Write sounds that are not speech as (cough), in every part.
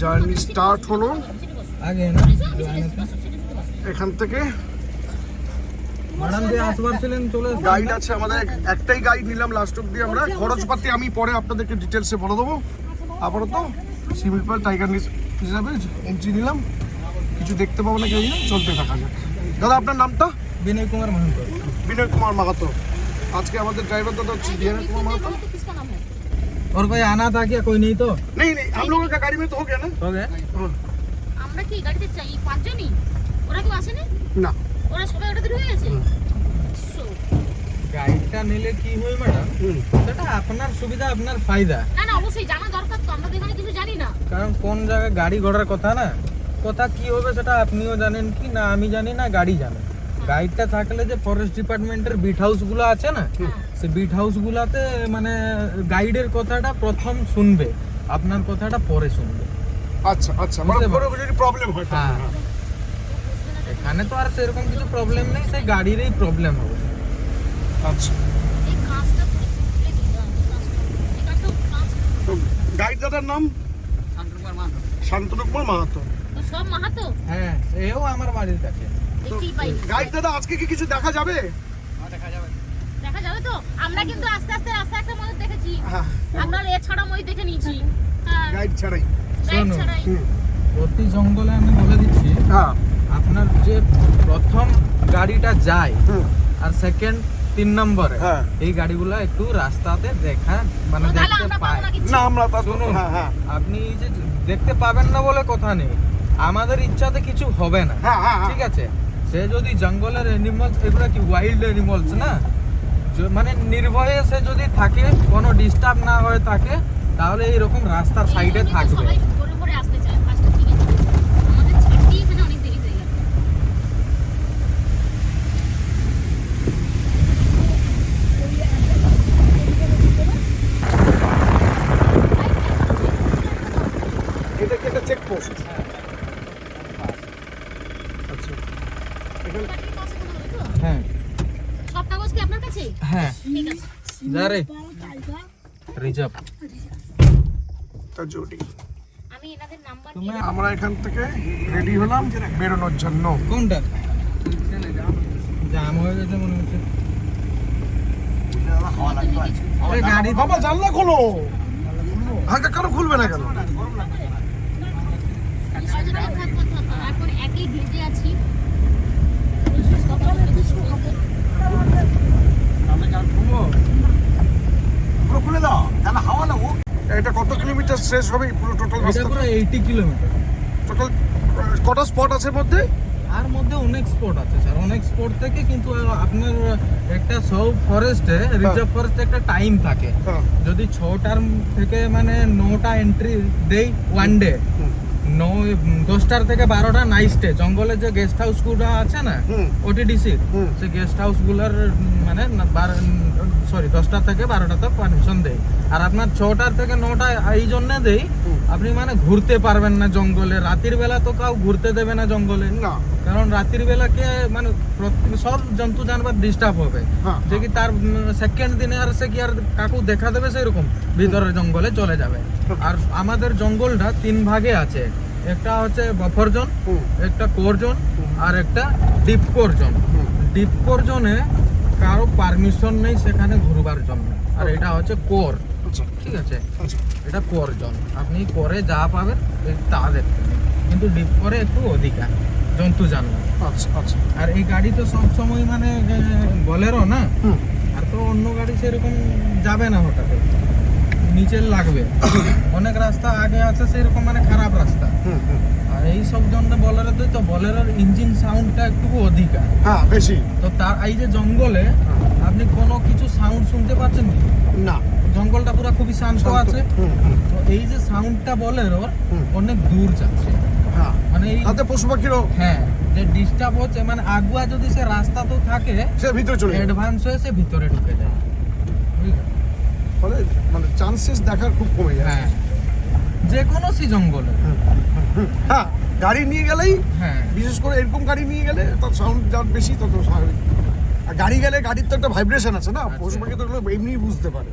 Journey start হলো। এখান থেকে। এখান দিয়ে আসবার গাইড আছে আমাদের। একটাই গাইড নিলাম লাস্ট অব্দি আমরা। খরচপাতি আমি পরে আপনাদেরকে ডিটেলসে বলে দেবো। আপাতত সিভিল পাল টাইগার হিসাবে এন্ট্রি নিলাম। কিছু দেখতে পাবো না কেউ চলতে থাকা যাক। দাদা আপনার নামটা? বিনয় কুমার মাহাতো। বিনয় কুমার মাহাতো। আজকে আমাদের ড্রাইভার দাদা হচ্ছে বিনয় कुमार माहातो किसका नाम है और कोई आना था क्या कोई नहीं तो नहीं नहीं हम लोगों का गाड़ी में तो हो गया ना हो गए हाँ, আমরা কি গাড়িতে চাই পাঁচজনই ওরা কেউ আসেনি না ওরা সবাই ওটাতে ঢুকে গেছে So, গাইডটা নিলে কি হয় ম্যাডাম হুম। সেটা আপনার সুবিধা আপনার ফায়দা না না অবশ্যই জানা দরকার তো আমরা তো এখানে কিছু জানি না কারণ কোন জায়গায় গাড়ি ঘোড়ার কথা না কথা কি হবে সেটা আপনিও জানেন কি না আমি জানি না গাড়ি জানে গাইডটা থাকলে যে ফরেস্ট ডিপার্টমেন্টের বিট হাউসগুলো আছে না সে বিট হাউস গুলাতে মানে গাইডের কথাটা প্রথম শুনবে আপনার কথাটা পরে শুনবে। আচ্ছা আচ্ছা মানে পরে যদি প্রবলেম হয় হ্যাঁ। হ্যাঁ। এখানে তো আর সেরকম কিছু প্রবলেম নেই সেই গাড়িরই প্রবলেম হবে। আচ্ছা। গাইড দাদার নাম? শান্তনু কুমার মাহাতো। তো সব মাহাতো? হ্যাঁ এও আমার বাড়ির কাছে। গাইড দাদা আজকে কি কিছু দেখা যাবে? দেখা যাবে তো? আমরা কিন্তু আস্তে আস্তে রাস্তা একটা মধ্যে দেখেছি। হ্যাঁ। আমরা মই দেখে নিয়েছি। হ্যাঁ। গাইড ছাড়াই। গাইড শোনো। ছাড়াই। প্রতি জঙ্গলে আমি বলে দিচ্ছি হ্যাঁ। আপনার যে প্রথম গাড়িটা যায় আর সেকেন্ড তিন নম্বরে হ্যাঁ। এই গাড়িগুলো একটু রাস্তাতে দেখা মানে দেখতে পায়। না আমরা তা শুনুন হ্যাঁ হ্যাঁ। আপনি যে দেখতে পাবেন না বলে কথা নেই। আমাদের ইচ্ছাতে কিছু হবে না। হ্যাঁ হ্যাঁ হ্যাঁ। ঠিক আছে? সে যদি জঙ্গলের এনিমালস এগুলো কি ওয়াইল্ড এনিমালস না? মানে নির্ভয়ে সে যদি থাকে কোনো ডিস্টার্ব না হয়ে থাকে তাহলে এইরকম রাস্তার সাইডে থাকবে। ভোরে আসতে চায় কাজটা ঠিক আছে আমাদের ছাড়তেই এখানে অনেক দেরি হয়ে গেল এটা কি একটা চেক পোস্ট আচ্ছা এখানে গাড়ির কাছে কোনো হবে তো? হ্যাঁ। সব কাগজ কি আপনার কাছে? হ্যাঁ। ঠিক আছে। যা রে। রিজার্ভ। তা জুটি আমি এনাদের নাম্বার তুমি আমরা এখান থেকে রেডি হলাম বেরোনোর জন্য। কোনটা? জাম হয়ে গেছে মনে হচ্ছে। গাড়ি বাবা জানলা খোলো। হালকা কেন খুলবে না কেন? এখন একই ভেজে আছি পুরো খুলে দাও তাহলে হাওয়া লাগো এটা কত কিলোমিটার শেষ হবে? পুরো টোটাল রাস্তা পুরো কিলোমিটার টোটাল কটা স্পট আছে মধ্যে? আর মধ্যে অনেক স্পট আছে স্যার অনেক স্পট থেকে কিন্তু আপনার একটা সব ফরেস্টে রিজার্ভ ফরেস্টে একটা টাইম থাকে। হ্যাঁ। যদি ছটার থেকে মানে নটা এন্ট্রি দেই ওয়ান ডে হুম, ন দশটার থেকে বারোটা নাইট স্টে জঙ্গলে যে গেস্ট হাউসগুলো আছে না। ওটিডিসি সেই সে গেস্ট হাউস মানে সরি দশটা থেকে বারোটা তক পারমিশন দেয়। আর আপনার ছটার থেকে নটা এই জন্য দেই আপনি মানে ঘুরতে পারবেন না জঙ্গলে। রাতের বেলা তো কাউ ঘুরতে দেবে না জঙ্গলে। না। কারণ রাতের বেলাকে মানে সব জন্তু জানবার ডিস্টার্ব হবে। হ্যাঁ। যে কি তার সেকেন্ড দিনে আর সে কি আর কাকু দেখা দেবে সেরকম ভিতরের জঙ্গলে চলে যাবে। আর আমাদের জঙ্গলটা তিন ভাগে আছে। একটা হচ্ছে বফর জোন একটা কোর জোন আর একটা deep core zone deep core জোনে কারও পারমিশন নেই সেখানে ঘুরবার জন্য। আর এটা হচ্ছে কোর আচ্ছা। ঠিক আছে? আচ্ছা। এটা কোর জন আপনি করে যা পাবেন তাদের তা দেখতে কিন্তু ডিপ করে একটু অধিকার জন্তু আচ্ছা আচ্ছা। আর এই গাড়ি তো সবসময় মানে বলেরও না? আর তো অন্য গাড়ি সেরকম যাবে না হঠাৎ নিচের লাগবে। অনেক রাস্তা আগে আছে সেরকম মানে খারাপ রাস্তা। আর এই সব জন্য বলেরো তো বলেরোর ইঞ্জিন সাউন্ডটা একটু অধিকা হ্যাঁ বেশি। তো তার এই যে জঙ্গলে আপনি কোনো কিছু সাউন্ড শুনতে পাচ্ছেন কি? না। জঙ্গলটা পুরো খুবই শান্ত আছে। তো এই যে সাউন্ডটা বলেরোর। অনেক দূর যাচ্ছে। হ্যাঁ। মানে এই তাতে পশু পাখিরও হ্যাঁ যে ডিস্টার্ব হচ্ছে মানে আগুয়া যদি সে রাস্তা তো থাকে সে ভিতরে চলে অ্যাডভান্স হয়ে সে ভিতরে ঢুকে যায়। বুঝলে? ফলে মানে চান্সেস দেখার খুব কমে যায়। হ্যাঁ। যে কোনো সি জঙ্গলে হ্যাঁ গাড়ি নিয়ে গেলেই হ্যাঁ। বিশেষ করে এরকম গাড়ি নিয়ে গেলে তার সাউন্ড যার বেশি তত স্বাভাবিক। আর গাড়ি গেলে গাড়ির তো একটা ভাইব্রেশন আছে না পশু পাখি তো এমনিই বুঝতে পারে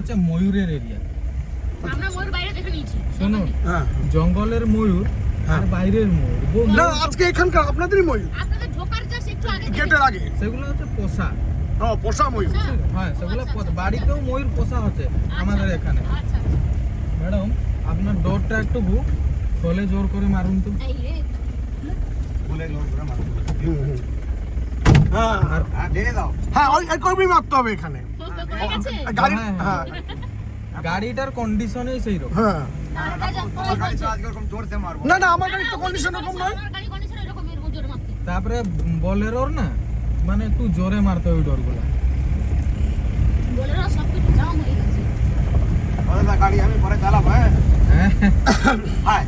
হচ্ছে ময়ূরের এরিয়া আমরা ময়ূর বাইরে দেখে নিয়েছি। শুনুন হ্যাঁ। জঙ্গলের ময়ূর আর হ্যাঁ। বাইরের ময়ূর না আজকে এখানকার আপনাদেরই ময়ূর। আপনাদের ঢোকার জাস্ট একটু আগে গেটের আগে। সেগুলো হচ্ছে পোষা। পোষা ময়ূর। আচ্ছা। হ্যাঁ সেগুলো বাড়িতেও ময়ূর পোষা হচ্ছে আমাদের এখানে। আচ্ছা ম্যাডাম আপনার ডোরটা একটু খোলে জোর করে মারুন তো। হ্যাঁ আর হ্যাঁ ওই ওই মারতে হবে এখানে। গাড়ি হ্যাঁ, হ্যাঁ গাড়িটার কন্ডিশনই সেই রকম হ্যাঁ। না না আমার গাড়ির তো কন্ডিশন এরকম নয়। গাড়ি তারপরে বলেরোর না মানে একটু জোরে মারতে ওই ডোরগুলো। বলে না সব কিছু জাম হয়ে গেছে হ্যাঁ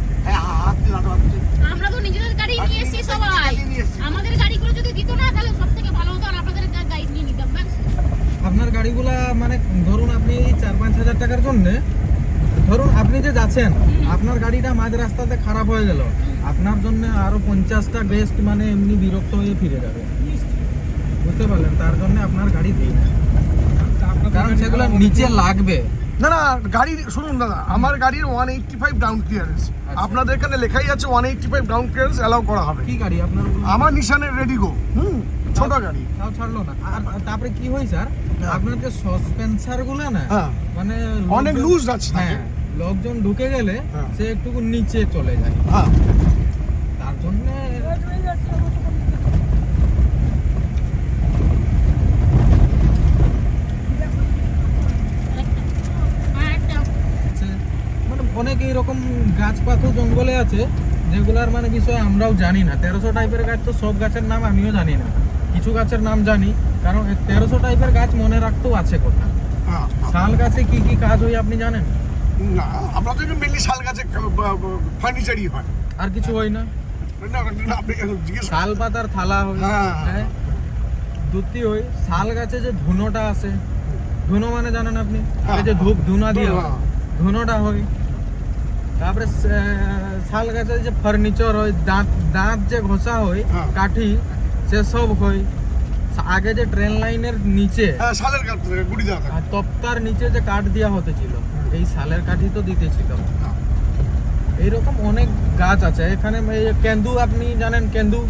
আমরা তো নিজেদের গাড়ি নিয়ে এসেছি সবাই। আমাদের গাড়িগুলো যদি দিত না তাহলে সব থেকে ভালো হতো আর আপনাদের গাড়ি নিয়ে নিতাম ব্যাস আপনার গাড়িগুলা মানে ধরুন আপনি চার পাঁচ হাজার টাকার জন্য ধরুন আপনি যে যাচ্ছেন আপনার গাড়িটা মাঝ রাস্তাতে খারাপ হয়ে গেল আপনার জন্য আরও পঞ্চাশটা গেস্ট মানে এমনি বিরক্ত হয়ে ফিরে যাবে। বুঝতে পারলেন? তার জন্য আপনার গাড়ি দিই কারণ সেগুলো নিচে লাগবে। না না গাড়ি শুনুন দাদা আমার গাড়ির one eighty five down clearance আপনাদের এখানে লেখাই আছে one eighty five down clearance allow করা হবে। কি গাড়ি আপনার আমার নিশানের রেডিগো হুম? ছোট গাড়ি। তাও ছাড়লো না। আর আর তারপরে কি হয় স্যার? হ্যাঁ। আপনার যে সসপেন্সারগুলো না হ্যাঁ। মানে অনেক লুজ আছে হ্যাঁ লোকজন ঢুকে গেলে হ্যাঁ। সে একটু নিচে চলে যায়। হ্যাঁ। তার জন্য একটা মানে অনেক এইরকম গাছপাথর জঙ্গলে আছে যেগুলার মানে বিষয়ে আমরাও জানি না। তেরোশো টাইপের গাছ তো সব গাছের নাম আমিও জানি না। কিছু গাছের নাম জানি কারণ তেরোশো টাইপের গাছ মনে রাখতেও আছে কথা হ্যাঁ শাল গাছে কি কি কাজ হয় আপনি জানেন? না আমরা তো মেনলি শাল গাছে ফার্নিচারই হয়। আর কিছু হয় না? শাল পাতার থালা হয় হ্যাঁ। হ্যাঁ দুটি হয়। শাল গাছে যে ধুনোটা আছে ধুনো মানে জানেন আপনি? হ্যাঁ, যে ধূপ ধুনা দিয়ে হয় হ্যাঁ। ধুনোটা হয়। তারপরে শাল গাছের যে ফার্নিচার হয় দাঁত দাঁত যে ঘষা হয় হ্যাঁ। কাঠি সেসব হয় আগে যে ট্রেন লাইনের নিচে হ্যাঁ শালের কাঠ গুড়ি দেওয়া থাকে। আর তক্তার নিচে যে কাঠ দেওয়া হতেছিল এই শালের কাঠি তো দিতেছিল হ্যাঁ। এইরকম অনেক গাছ আছে। এখানে এই কেন্দু আপনি জানেন কেন্দু?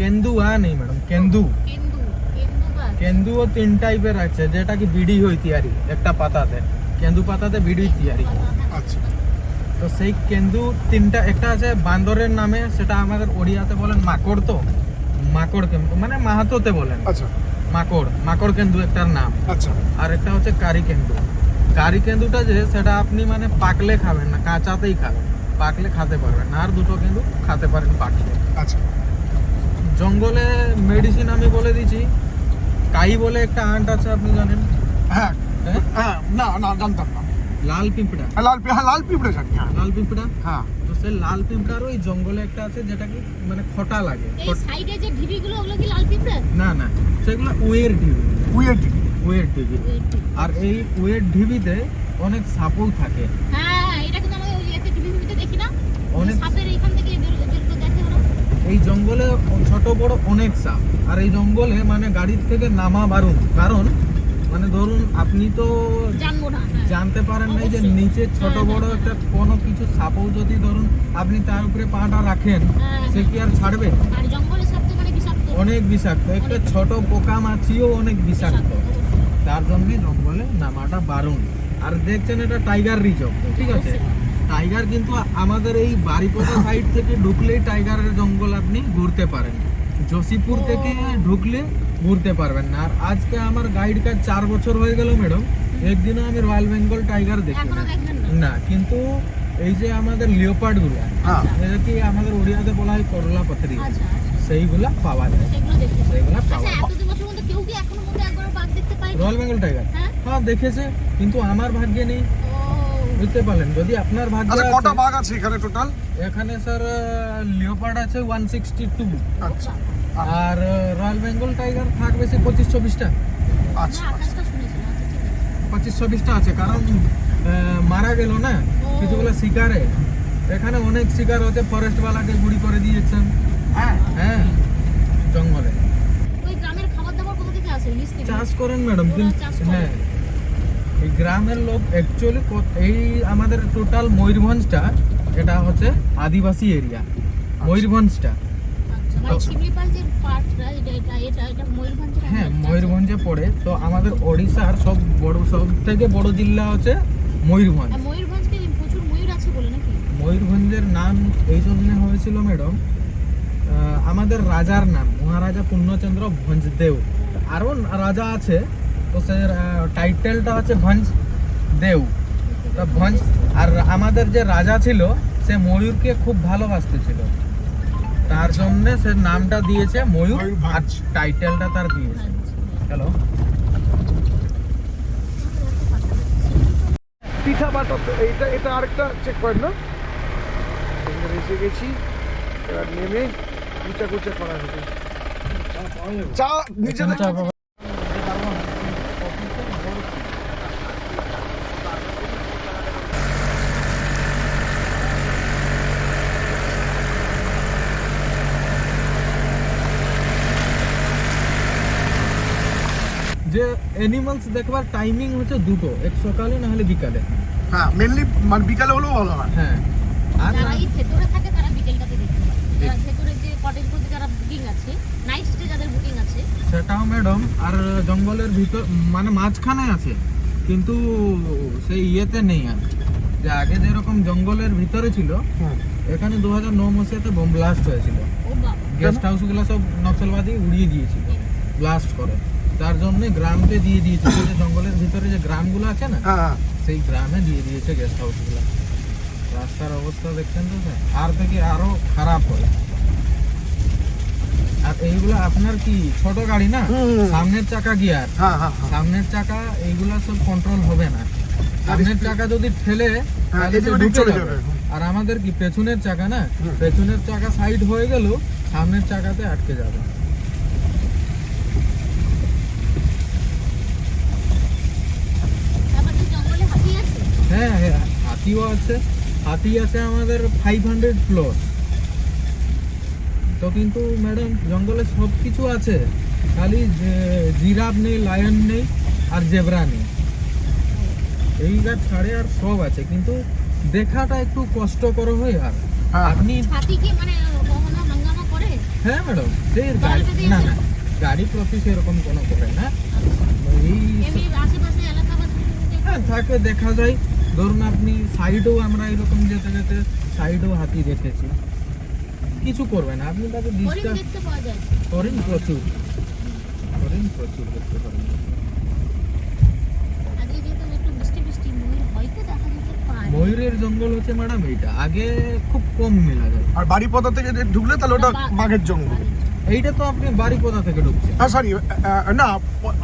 কেন্দু আ নেই ম্যাডাম কেন্দু। কেন্দু কেন্দু কেন্দুও তিন টাইপের আছে যেটা কি বিড়ি হয় তিয়ারি একটা পাতাতে। কেন্দু পাতাতে বিড়ি তিয়ারি। হয়। আচ্ছা। তো সেই কেন্দু তিনটা একটা আছে বান্দরের নামে সেটা আমাদের ওড়িয়াতে বলেন মাকড় তো। মাকড় কেন্দু মানে মাহাতোতে বলেন। আচ্ছা। মাকড় মাকড় কেন্দু একটার নাম। আচ্ছা। আর একটা হচ্ছে কারি কেন্দু। কারি কেন্দুটা যে সেটা আপনি মানে পাকলে খাবেন না কাঁচাতেই খাবেন। পাকলে খেতে পারবেন আর দুটো কেন্দু খেতে পারেন পাকলে। আচ্ছা। জঙ্গলে মেডিসিন আমি বলে দিচ্ছি। কাই বলে একটা আন্ট আছে আপনি জানেন? হ্যাঁ। হ্যাঁ? হ্যাঁ না না জানতাম না। লাল পিঁপড়া। হ্যাঁ, লাল হ্যাঁ লাল পিঁপড়ে জানি। হ্যাঁ লাল পিঁপড়া? হ্যাঁ। সেই লাল পিঁপড়ার ওই জঙ্গলে একটা আছে যেটা কি মানে খটা লাগে এই সাইডে যে ঢিবিগুলো ওগুলো কি লাল পিঁপড়ে? না না সেগুলো ওয়ের ঢিবি। উইয়ের ওয়ের ঢিবি। আর এই ওয়ের ঢিবিতে অনেক সাপও থাকে। হ্যাঁ এটা কিন্তু ওই টিভি টিভিতে দেখি না? অনেক সাপের এইখান থেকে বের বের দেখে ওরা। এই জঙ্গলে ছোট বড় অনেক সাপ। আর এই জঙ্গলে মানে গাড়ির থেকে নামা বারণ। কারণ মানে ধরুন আপনি তো। জানতে পারেন না যে নিচে ছোট হ্যাঁ, বড় হ্যাঁ, একটা কোনো কিছু সাপও যদি ধরুন আপনি তার উপরে পাটা রাখেন হ্যাঁ, সে কি আর ছাড়বে? মানে অনেক বিষাক্ত। একটা ছোট পোকা মাছিও অনেক বিষাক্ত। বিষাক্ত। তার জন্য জঙ্গলে নামাটা বারণ আর দেখছেন এটা টাইগার রিজর্ভ ঠিক আছে? টাইগার কিন্তু আমাদের এই বাড়িপোতা সাইড থেকে ঢুকলেই টাইগারের জঙ্গল আপনি ঘুরতে পারেন। (laughs) জসিপুর থেকে ঢুকলে ঘুরতে পারবেন না। আর আজকে আমার গাইড কার্ড চার বছর হয়ে গেল ম্যাডাম একদিনও আমি রয়্যাল বেঙ্গল টাইগার দেখি না? কিন্তু এই যে আমাদের লিওপার্ডগুলা হ্যাঁ। যেটা কি আমাদের ওড়িয়াতে বলা হয় করলা পাত্রি আচ্ছা আচ্ছা। সেইগুলা পাওয়া যায়। আচ্ছা পাওয়া রয়্যাল বেঙ্গল টাইগার হ্যাঁ। দেখেছে কিন্তু আমার ভাগ্যে নেই। বুঝতে পারলেন? যদি আপনার ভাগ্যে আচ্ছা কটা আছে, বাঘ আছে এখানে টোটাল এখানে স্যার লিওপার্ড আছে ওয়ান সিক্সটি টু আচ্ছা। আর রয়্যাল বেঙ্গল টাইগার থাকবে সে পঁচিশ চব্বিশটা আচ্ছা আচ্ছা পঁচিশ চব্বিশটা আছে কারণ মারা গেল না কিছুগুলো শিকারে। এখানে অনেক শিকার হচ্ছে ফরেস্ট বালাকে গুড়ি করে দিয়েছেন। হ্যাঁ। হ্যাঁ জঙ্গলে। চাষ করেন ম্যাডাম হ্যাঁ। এই গ্রামের লোক অ্যাকচুয়ালি এই আমাদের টোটাল ময়ূরভঞ্জটা এটা হচ্ছে আদিবাসী এরিয়া ময়ূরভঞ্জটা। হ্যাঁ under আছে। ময়ূরভঞ্জে পড়ে। তো আমাদের ওড়িশার সব বড় সব থেকে বড় জেলা হচ্ছে ময়ূরভঞ্জ ময়ূরভঞ্জের নাম এই জন্য হয়েছিল ম্যাডাম আমাদের রাজার নাম মহারাজা পূর্ণচন্দ্র ভঞ্জদেব আরও রাজা আছে তো সে টাইটেলটা হচ্ছে ভঞ্জ দেও তা ভঞ্জ আর আমাদের যে রাজা ছিল সে ময়ূরকে খুব ভালোবাসতে ছিল তার জন্য সে নামটা দিয়েছে ময়ূর আর টাইটেলটা তার দিয়েছে। হ্যালো পিঠা বাটা তো এইটা এটা আরেকটা চেক করেন না এসে গেছি এবার নেমে পিঠা কুচা করা হবে। চা নিজেদের চা পাবো। যে অ্যানিমালস দেখবার টাইমিং হচ্ছে দুটো এক সকালে না হলে বিকালে। হ্যাঁ মেনলি মানে বিকালে হলেও ভালো হয়। হ্যাঁ। আর যারা এই ভেতরে থাকে তারা বিকেলটাতে দেখতে পায়। যারা ভেতরে যে কটেজগুলোতে যারা বুকিং আছে নাইট স্টে যাদের বুকিং আছে সেটাও ম্যাডাম আর জঙ্গলের ভিতর মানে মাঝখানে আছে কিন্তু সেই ইয়েতে নেই আর। যে আগে যেরকম জঙ্গলের ভিতরে ছিল এখানে দু হাজার ন মসিয়াতে বোম ব্লাস্ট হয়েছিল। ও বাবা। গেস্ট হাউসগুলো সব নকশালবাদী উড়িয়ে দিয়েছিল। ব্লাস্ট করে। তার জন্য গ্রামকে দিয়ে দিয়েছিল যে জঙ্গলের ভিতরে যে গ্রামগুলো আছে না হ্যাঁ হ্যাঁ। সেই গ্রামে দিয়ে দিয়েছে গেস্ট হাউসগুলো রাস্তার অবস্থা দেখছেন তো স্যার? আর থেকে আরও খারাপ হয়। আর এইগুলো আপনার কি ছোট গাড়ি না? সামনের চাকা গিয়ার হ্যাঁ সামনের চাকা এইগুলা সব কন্ট্রোল হবে না। সামনের চাকা যদি ঠেলে। আর আমাদের কি পেছনের চাকা না? পেছনের চাকা সাইড হয়ে গেল সামনের চাকাতে আটকে যাবে তারপর কি জঙ্গলে হাতি আছে হ্যাঁ হ্যাঁ হাতিও আছে। হাতি আছে আমাদের ফাইভ হান্ড্রেড প্লাস তো কিন্তু ম্যাডাম জঙ্গলে সব কিছু আছে। খালি জিরাফ নেই লায়ন নেই আর জেব্রা নেই। এই গাছ ছাড়ে আর সব আছে। কিন্তু দেখাটা একটু কষ্টকর হয় আর। হ্যাঁ। আপনি হাতি কি মানে হ্যাঁ ম্যাডাম সেই গাড়ি না না গাড়ি প্রতি সেরকম কোনো করে না। এই এমনি আশেপাশে এলাকা বা হ্যাঁ থাকে দেখা যায়। ধরুন আপনি সাইডেও আমরা এরকম যেতে যেতে সাইডেও হাতি দেখেছি। কিছু করবে না আপনি তাকে ডিস্টার্ব যায়। করেন প্রচুর। করেন প্রচুর দেখতে পারেন ময়ূরের জঙ্গল হচ্ছে ম্যাডাম এইটা। আগে খুব কম মেলা যায়। আর বাড়িপদা থেকে যে ঢুকলে তাহলে ওটা বাঘের জঙ্গল। এইটা তো আপনি বাড়ি কোথা থেকে ঢুকছেন? হ্যাঁ সরি না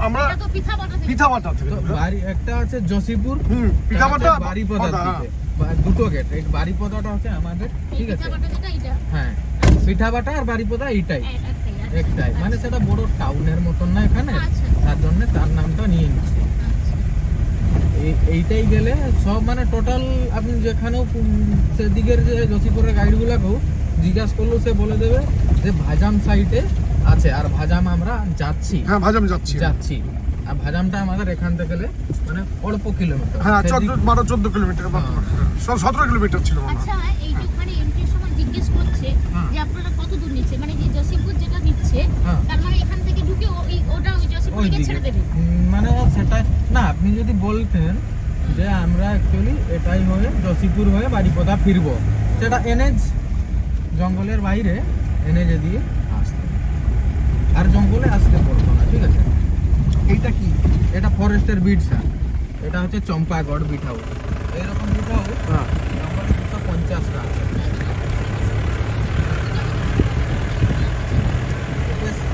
আমরা তো পিঠা বাটা থেকে পিঠাবাটা থেকে বাড়ি একটা আছে জসিপুর হুম পিঠাবাটা বাড়িপদার বাটা, হ্যাঁ। দিকে বা- দুটো গেট এই বাড়িপদাটা হচ্ছে আমাদের ঠিক আছে? পিঠা বাটা যেটা এটা হ্যাঁ পিঠাবাটা আর বাড়িপদা এইটাই। একটাই মানে সেটা বড় টাউনের মতন না এখানে আচ্ছা। তার জন্য তার নামটা নিয়ে নিচ্ছে। আচ্ছা। এই- এইটাই গেলে সব মানে টোটাল আপনি যেখানেও সেদিকের যে জসিপুরের গাইডগুলোকেও জিজ্ঞাসা করলেও সে বলে দেবে যে ভাজাম সাইটে আছে আর ভাজাম আমরা যাচ্ছি। হ্যাঁ ভাজাম যাচ্ছি। যাচ্ছি। আর ভাজামটা আমাদের এখান থেকে গেলে মানে অল্প কিলোমিটার। হ্যাঁ চোদ্দ বারো চোদ্দ কিলোমিটার বা- হ্যাঁ। সব সতেরো কিলোমিটার ছিল আচ্ছা এই যে ওখানে এন্ট্রির সময় জিজ্ঞেস করছে হ্যাঁ। যে আপনারা কত দূর নিচ্ছে? মানে যে জসিমপুর যেটা নিচ্ছে হ্যাঁ। তার মানে এখান থেকে ঢুকে ওই- ওটা ওই ওই জসিমপুরকে দিকে। ছেড়ে দেবে? মানে সেটা না আপনি যদি বলতেন যে আমরা অ্যাকচুয়ালি এটাই হয়ে জসিপুর হয়ে বাড়িপদা ফিরবো। সেটা এনএজ জঙ্গলের বাইরে এনএজে দিয়ে আসতে আর জঙ্গলে আসতে পড়তো না ঠিক আছে? এইটা কি? এটা ফরেস্টের বিট স্যার। এটা হচ্ছে চম্পাগড় বিট হাউস। এইরকম বিট হাউস হ্যাঁ। দুশো পঞ্চাশটা আছে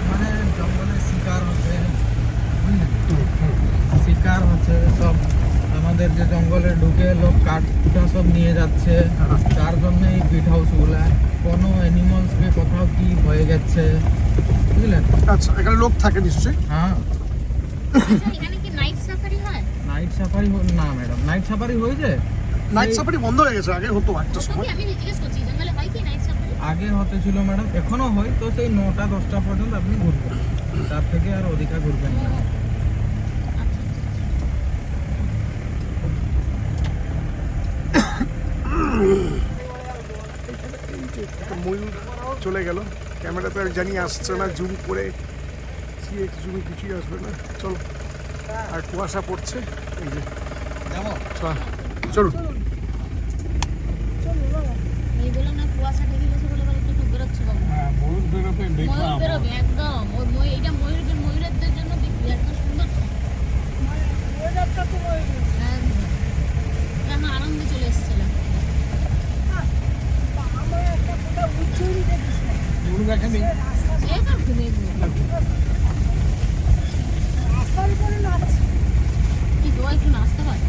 মানে জঙ্গলে শিকার হচ্ছে। শিকার হচ্ছে সব আমাদের যে জঙ্গলে ঢুকে লোক কাঠ কুটা সব নিয়ে যাচ্ছে। হ্যাঁ। তার জন্য এই বিট হাউসগুলা কোনো অ্যানিমালসকে কোথাও কি হয়ে গেছে। বুঝলেন আচ্ছা এখানে লোক থাকে নিশ্চয়ই? হ্যাঁ। আচ্ছা এখানে কি নাইট সাফারি হয়? নাইট সাফারি না ম্যাডাম নাইট সাফারি হয়েছে নাইট সাফারি বন্ধ হয়ে গেছে আগে হতো একটা সময়। আমি জিজ্ঞেস করছি জঙ্গলে হয় কি নাইট সাফারি আগে হতে ছিল ম্যাডাম এখনও হয় তো সেই নটা দশটা পর্যন্ত আপনি ঘুরবেন। তার থেকে আর অধিকা ঘুরবেন না আচ্ছা আচ্ছা, আচ্ছা এই যে একটা ময়ূর চলে গেল। ক্যামেরাতে আমি জানি আসছে না জুম করে জুমে কিছুই আসবে না। চলো আর কুয়াশা পড়ছে। এই যে। চলুন। এই বললাম না কুয়াশা ঢেকে গেছে বলে বলে একটু বেরোচ্ছে বাবু। হ্যাঁ ময়ূর বেরোবে ময়ূর বেরোবে একদম। এটা ময়ূরদের ময়ূরদের জন্য বিক্রি এত সুন্দর। একদম। আমরা আনন্দে চলে এসেছিলাম। তো ঘুমিয়ে ঘুমিয়ে কি দোয়া একটু নাচতে হয়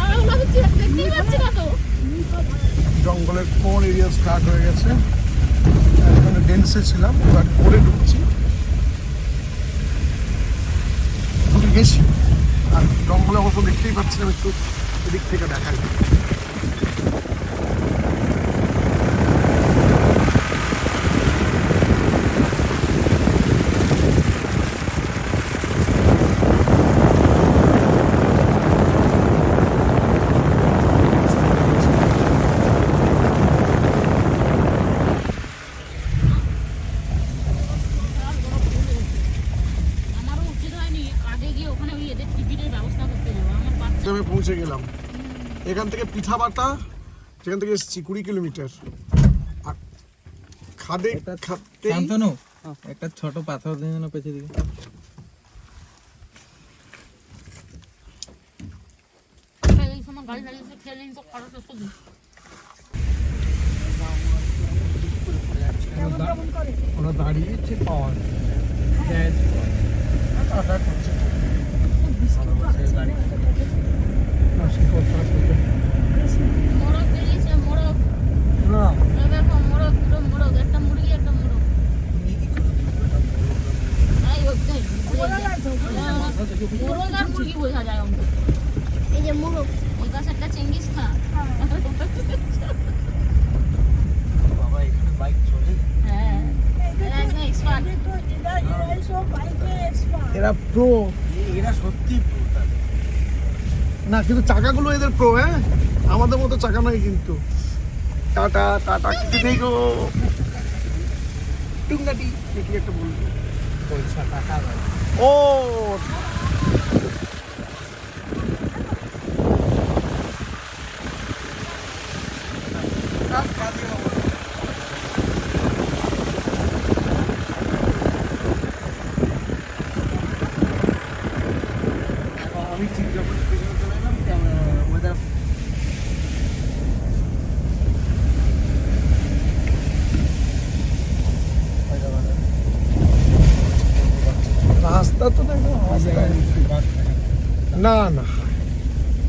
আর ওগুলো তো চিরা- দেখতেই পাচ্ছি না তো জঙ্গলের কোন এরিয়া স্টার্ট হয়ে গেছে এখানে ছিলাম, এবার করে ঢুকছি। ঢুকে গেছি। আর জঙ্গলে অবশ্য দেখতেই পাচ্ছিলাম একটু এদিক থেকে দেখাই আমারও উচিত হয়নি আগে গিয়ে ওখানে ওই এদের টিকিটের ব্যবস্থা করতে যাব আমার বাচ্চা আমি পৌঁছে গেলাম। এখান থেকে পিঠাবাটা যেখান থেকে এসেছি কুড়ি কিলোমিটার। আর খাদে খাতে শান্তনু একটা ছোট পাথর দিয়ে যেন পেছে দিকে ওরা দাঁড়িয়েছে পাওয়া মোরগ বেরিয়েছে এরা প্রো এরা সত্যি না কিন্তু চাকাগুলো এদের প্রো হ্যাঁ? আমাদের মতো চাকা নাই কিন্তু। টাটা টাটা কিছু নেই গো টুঙ্গাটি কি একটা বলব? পয়সা টাকা ও আমি ঠিক যখন পেছনে চলে এলাম ওয়েদার রাস্তা তো দেখো রাস্তায় না না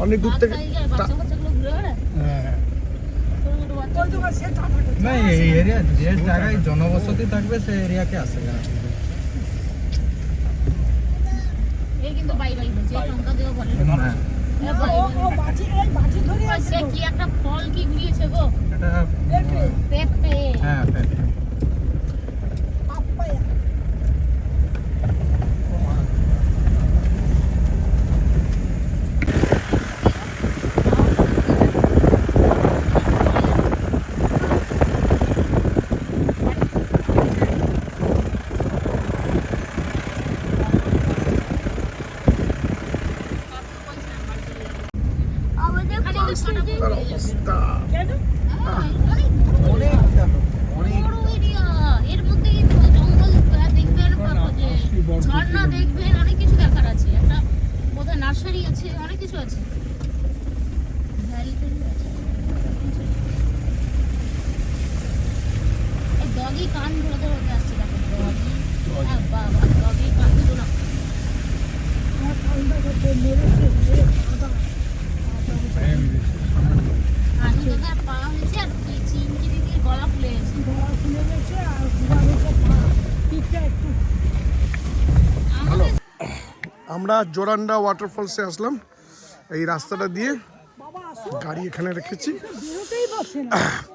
অনেক দূর থেকে বেড়ায়। হ্যাঁ। না এই এরিয়া যে জায়গায় জনবসতি থাকবে সেই এরিয়াকে আসে না। হ্যাঁ সে কি একটা ফল কি গো পেঁপে হ্যাঁ পেঁপে। নার্সারি আছে অনেক কিছু আছে। ডগি কান ধরে ধরে ওকে আসছে দেখো ডগি হ্যাঁ বাবা ডগি কান ধরে না। মেরেছে আমি পা হয়েছে আর চিনকি দিদির গলা ফুলে গেছে। গলা ফুলে গেছে আর পিঠটা একটু আমরা জোরান্ডা ওয়াটারফলসে আসলাম। এই রাস্তাটা দিয়ে গাড়ি এখানে রেখেছি।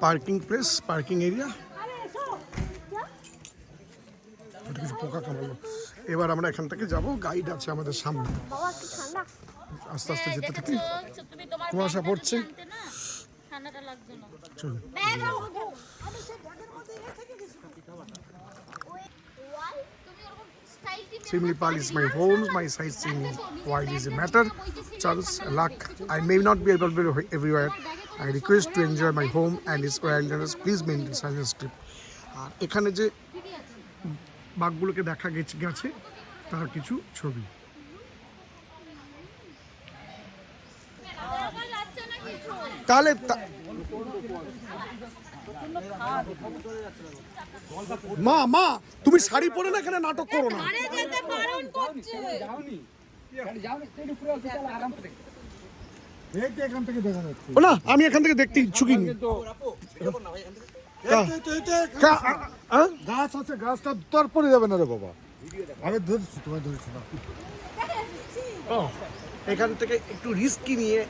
পার্কিং প্লেস পার্কিং এরিয়া কিছু পোকা কামড়ালো এবার আমরা এখান থেকে যাব। গাইড আছে আমাদের সামনে। আস্তে আস্তে যেতে থাকি। কুয়াশা পড়ছে। চলুন। Simlipal is my home, my sightseeing while is a matter. Chance, luck. I may not be able to be everywhere. I request to enjoy my home and its wilderness. Please maintain silence strip. আর এখানে যে বাঘগুলোকে দেখা গেছে গেছে তার কিছু ছবি তাহলে মা মা তুমি শাড়ি পরে না এখানে নাটক করো না? না আমি এখান থেকে দেখতে ইচ্ছুকই নেই কা- কা- আ- আ? গাছ আছে গাছটা তারপরে যাবে না রে বাবা। আমি ধরছি তোমায় ধরছি না। এখান থেকে একটু রিস্কি নিয়ে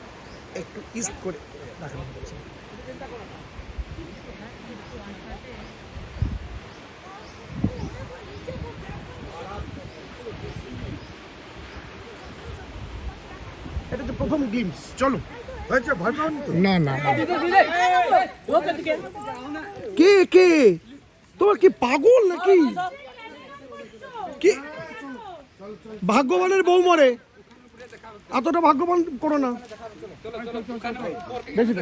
একটু ইস্ট করে দেখানো প্রথম গেমস চলো। হয়েছে ভয় পাওনি তো? না না কে কে? তোমার কি পাগল নাকি? কি? ভাগ্যবানের বউ মরে। এতটা ভাগ্যবান করো না। বেশি।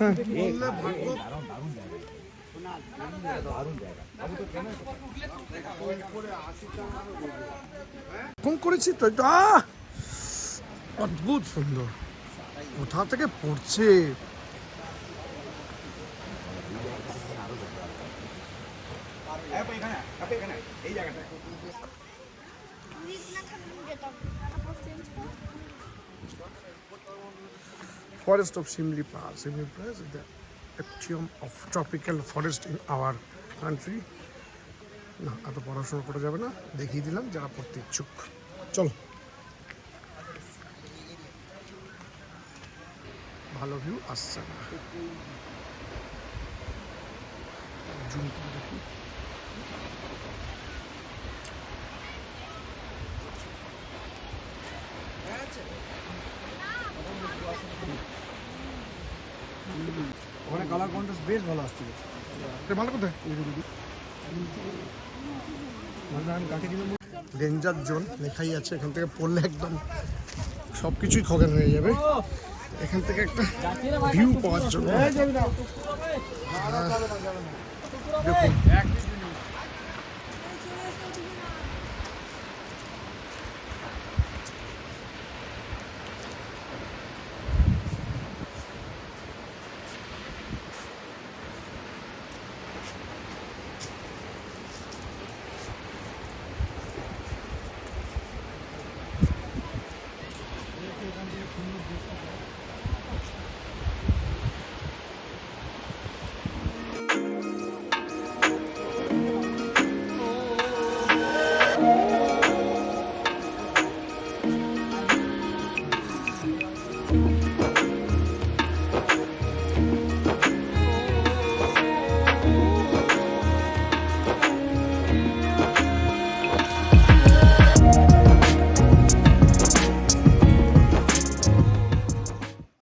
হ্যাঁ। ফোন করেছি তো আহ! অদ্ভুত সুন্দর। কোথা থেকে পড়ছে? Forest of সিমলি pass অ্যাকচুয়াম of tropical forest in our country না, এত পড়াশোনা করা যাবে না। দেখিয়ে দিলাম যারা পড়তে ইচ্ছুক। চলো। ভালো ভিউ আসছে না। জুম করে দেখি। ওখানে কালার কন্ট্রাস্ট বেশ ভালো আসছিল। এটা ভালো কথা ডেঞ্জার জোন লেখাই আছে এখান থেকে পড়লে একদম সব কিছুই খগেন হয়ে যাবে। এখান থেকে একটা ভিউ পাওয়ার জন্য। দেখুন।